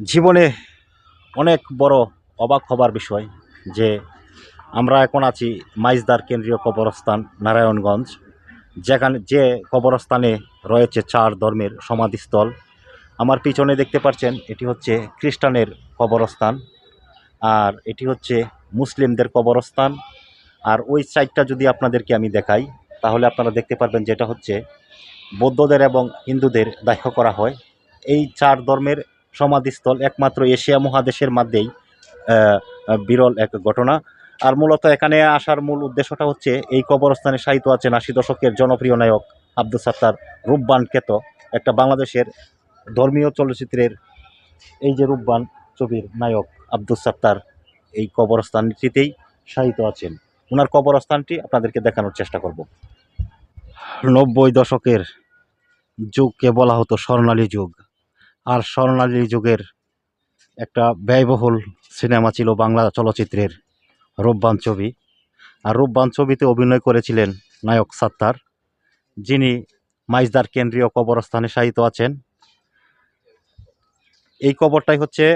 জীবনে অনেক বড় অবাক হবার বিষয় যে আমরা এখন আছি মাইজদার কেন্দ্রীয় কবরস্থান নারায়ণগঞ্জ। যেখানে যে কবরস্থানে রয়েছে চার ধর্মের সমাধিস্থল। আমার পিছনে দেখতে পাচ্ছেন, এটি হচ্ছে খ্রিস্টানের কবরস্থান আর এটি হচ্ছে মুসলিমদের কবরস্থান। আর ওই সাইডটা যদি আপনাদেরকে আমি দেখাই, তাহলে আপনারা দেখতে পারবেন যেটা হচ্ছে বৌদ্ধদের এবং হিন্দুদের দাহ করা হয়। এই চার ধর্মের সমাধিস্থল একমাত্র এশিয়া মহাদেশের মধ্যেই বিরল এক ঘটনা। আর মূলত এখানে আসার মূল উদ্দেশ্যটা হচ্ছে, এই কবরস্থানে সাহিত্য আছেন আশি দশকের জনপ্রিয় নায়ক আব্দুল সাত্তার রূপবান খ্যাত একটা বাংলাদেশের ধর্মীয় চলচ্চিত্রের এই যে রূপবান ছবির নায়ক আব্দুল সাত্তার এই কবরস্থানটিতেই সাহিত্য আছেন। ওনার কবরস্থানটি আপনাদেরকে দেখানোর চেষ্টা করব। নব্বই দশকের যুগকে বলা হতো স্বর্ণালী যুগ। আর স্বর্ণালী যুগের একটা ব্যয়বহুল সিনেমা ছিল বাংলা চলচ্চিত্রের রূপবান ছবি। আর রূপবান ছবিতে অভিনয় করেছিলেন নায়ক সাত্তার, যিনি মাইজদার কেন্দ্রীয় কবরস্থানে শায়িত আছেন। এই কবরটাই হচ্ছে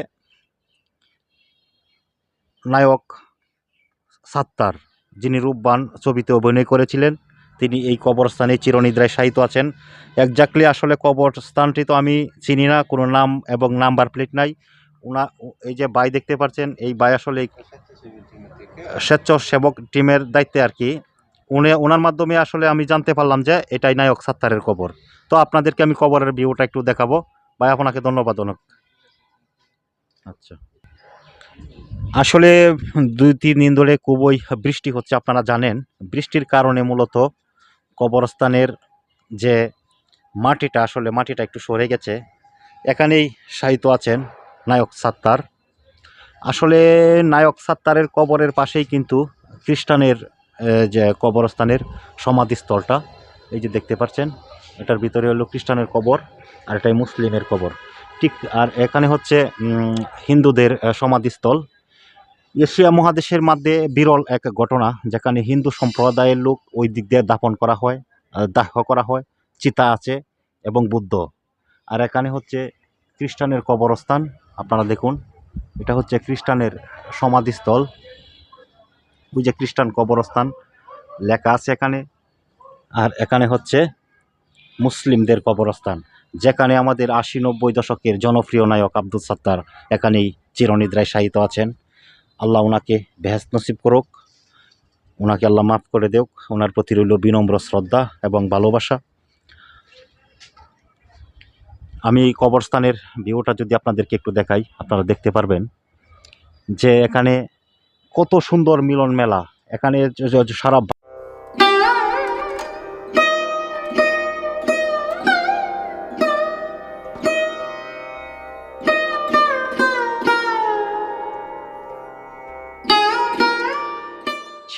নায়ক সাত্তার, যিনি রূপবান ছবিতে অভিনয় করেছিলেন। তিনি এই কবরস্থানে চিরনিদ্রায় শায়িত আছেন। একজাক্টলি আসলে কবরস্থানটি তো আমি চিনি না, কোনো নাম এবং নাম্বার প্লেট নাই। ওনা এই যে বাই দেখতে পাচ্ছেন, এই বাই আসলে স্বেচ্ছাসেবক টিমের দায়িত্বে আর কি। উনি ওনার মাধ্যমে আসলে আমি জানতে পারলাম যে এটাই নায়ক সাত্তারের কবর। তো আপনাদেরকে আমি কবরের ভিউটা একটু দেখাবো। ভাই, আপনাকে ধন্যবাদ অনেক। আচ্ছা। আসলে দুই, তিন দিন ধরে খুবই বৃষ্টি হচ্ছে, আপনারা জানেন। বৃষ্টির কারণে মূলত কবরস্থানের যে মাটিটা, আসলে মাটিটা একটু সরে গেছে। এখানেই সাহিত্য আছেন নায়ক সাত্তার। আসলে নায়ক সাত্তারের কবরের পাশেই কিন্তু খ্রিস্টানের যে কবরস্থানের সমাধিস্থলটা, এই যে দেখতে পাচ্ছেন, এটার ভিতরে হলো খ্রিস্টানের কবর আর এটাই মুসলিমের কবর। ঠিক, আর এখানে হচ্ছে হিন্দুদের সমাধিস্থল। এশিয়া মহাদেশের মধ্যে বিরল এক ঘটনা, যেখানে হিন্দু সম্প্রদায়ের লোক ওই দিক দিয়ে দাপন করা হয় দাহ করা হয়, চিতা আছে এবং বুদ্ধ। আর এখানে হচ্ছে খ্রিস্টানের কবরস্থান, আপনারা দেখুন, এটা হচ্ছে খ্রিস্টানের সমাধিস্থল। ওই যে খ্রিস্টান কবরস্থান লেখা আছে এখানে। আর এখানে হচ্ছে মুসলিমদের কবরস্থান, যেখানে আমাদের আশি নব্বই দশকের জনপ্রিয় নায়ক আব্দুল সাত্তার এখানেই চিরনিদ্রায় শায়িত আছেন। আল্লাহ ওনাকে বেহেস নসিব করুক, ওনাকে আল্লাহ মাফ করে দেওক ওনার প্রতি রইল বিনম্র শ্রদ্ধা এবং ভালোবাসা। আমি এই কবরস্থানের ভিউটা যদি আপনাদেরকে একটু দেখাই, আপনারা দেখতে পারবেন যে এখানে কত সুন্দর মিলন মেলা এখানে সারা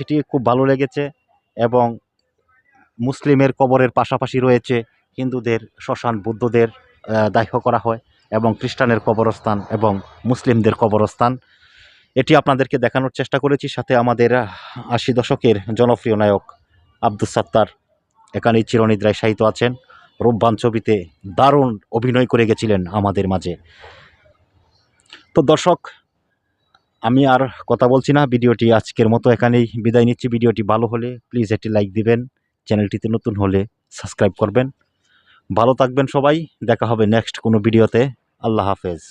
সেটি খুব ভালো লেগেছে এবং মুসলিমের কবরের পাশাপাশি রয়েছে হিন্দুদের, শ্মশান বুদ্ধদের দাহ করা হয় এবং খ্রিস্টানের কবরস্থান এবং মুসলিমদের কবরস্থান। এটি আপনাদেরকে দেখানোর চেষ্টা করেছি, সাথে আমাদের আশি দশকের জনপ্রিয় নায়ক আব্দুল সাত্তার। এখানেই চিরনিদ্রায় শায়িত আছেন। রূপবান ছবিতে দারুণ অভিনয় করে গেছিলেন আমাদের মাঝে। তো দর্শক আমি আর কথা বলছি না। ভিডিওটি আজকের মতো এখানেই বিদায় নিচ্ছি। ভিডিওটি ভালো হলে প্লিজ একটি লাইক দিবেন। চ্যানেলটিতে নতুন হলে সাবস্ক্রাইব করবেন। ভালো থাকবেন সবাই। দেখা হবে নেক্সট কোনো ভিডিওতে। আল্লাহ হাফেজ।